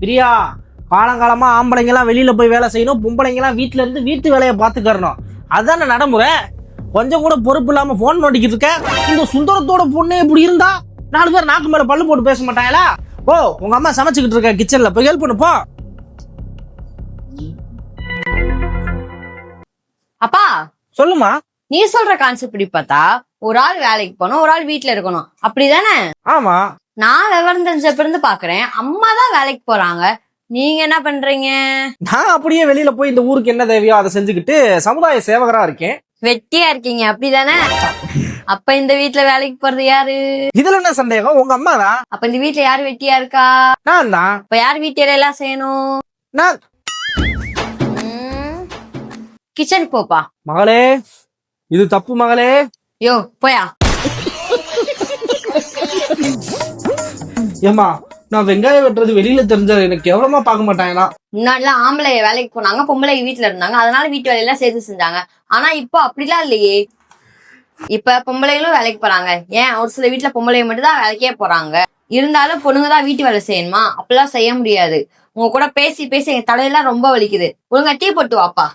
பிரியா காலங்காலமா ஆம்பளைங்கெல்லாம் வெளியில போய் வேலை செய்யணும் பொம்பளைங்கெல்லாம் வீட்டுல இருந்து வீட்டு வேலையை பார்த்துக்கறணும். அதானே நடைமுறை. கொஞ்சம் கூட பொறுப்பு இல்லாம போன் நோண்டிக்கிட்டு இருக்க. இந்த சுந்தரத்தோட பொண்ணு இப்படி இருந்தா நாலு பேர் நாக்கு மேல பல்லு போட்டு பேச மாட்டாங்களா? ஓ உங்க அம்மா சமைச்சுக்கிட்டு இருக்க கிச்சன்ல போய் ஹெல்ப் பண்ணு போ. அப்பா சொல்லுமா. நீ சொல்ற கான்செப்ட் இப்படி பார்த்தா ஒரு ஆள் வேலைக்கு போகணும் ஒரு ஆள் வீட்ல இருக்கணும். அப்படிதானே? ஆமா. நான் விவரம் தெரிஞ்சப்ப இருந்து பாக்குறேன். அம்மா தான் வேலைக்கு போறாங்க. நீங்க என்ன பண்றீங்க? நான் அப்படியே வெளியில போய் இந்த ஊருக்கு என்ன தேவையோ அதை செஞ்சுக்கிட்டு சமுதாய சேவகரா இருக்கேன். வெட்டியா இருக்கீங்க. அப்படிதானே? அப்ப இந்த வீட்ல வேலைக்கு போறது யாரு? இதுல என்ன சந்தேகம்? உங்க அம்மா தான் அப்ப இந்த வீட்ல யாரு வெட்டியா இருக்கா? நான் தான். அப்ப யார் வீட்டு எல்லாம் செய்யணும்? நான். கிச்சனுக்கு போப்பா. மகளே இது தப்பு மகளே. யோ போயா. ஏமா நான் வெங்காயம் வெட்டுறது வெளியில தெரிஞ்ச எனக்கு எவ்வளவுமா பார்க்க மாட்டாங்களா? முன்னாடிலாம் ஆம்பளை வேலைக்கு போனாங்க பொம்பளை வீட்டுல இருந்தாங்க. அதனால வீட்டு வேலையெல்லாம் சேர்த்து செஞ்சாங்க. ஆனா இப்போ அப்படிலாம் இல்லையே. இப்ப பொம்பளைகளும் வேலைக்கு போறாங்க. ஏன்? ஒரு சில வீட்டுல பொம்பளை மட்டும் தான் வேலைக்கே போறாங்க. இருந்தாலும் பொண்ணுங்க தான் வீட்டு வேலை செய்யணுமா? அப்பெல்லாம் செய்ய முடியாது. உங்க கூட பேசி பேசி எங்க தலையெல்லாம் ரொம்ப வலிக்குது. ஒழுங்கா டீ போட்டு வாப்பா.